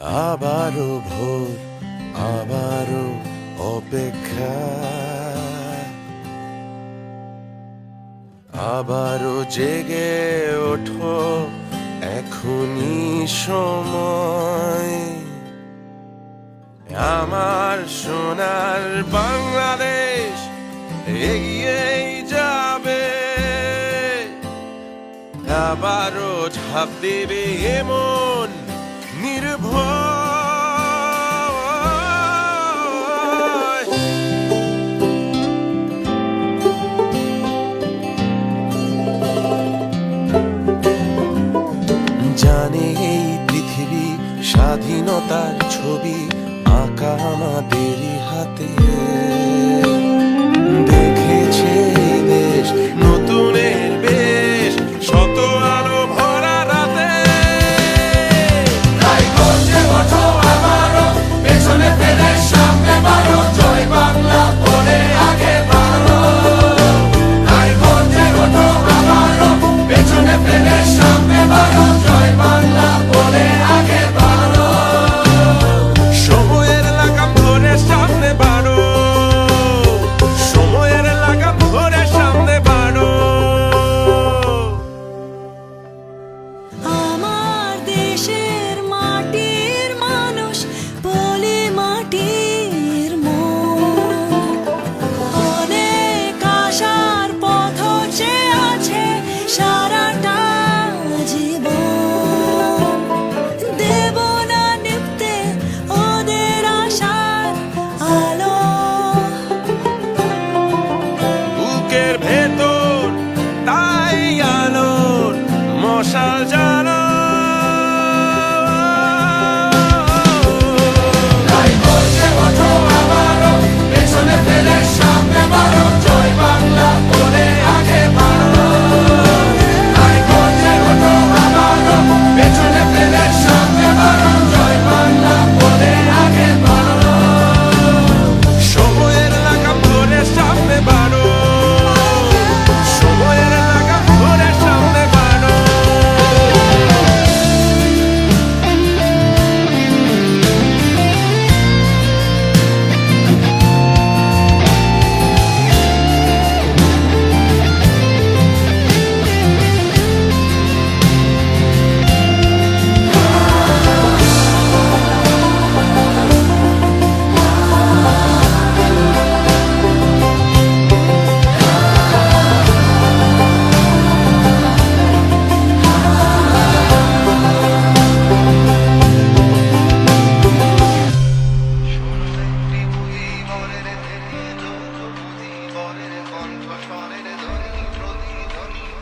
আবারও ভোর আবারও অপেক্ষা। আবারও জেগে ওঠো, এখনই সময়। আমার সোনার বাংলাদেশ এগিয়েই যাবে। আবারও ঝাঁপ দেবে এমন জানে এই পৃথিবী স্বাধীনতার ছবি আঁকা আমাদেরই হাতে।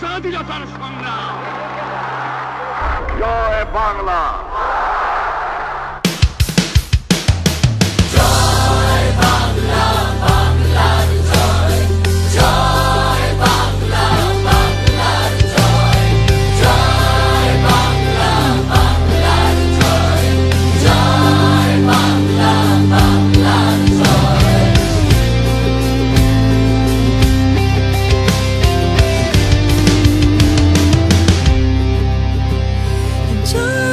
স্বাধীনতার সংগ্রাম। জয় বাংলা। 就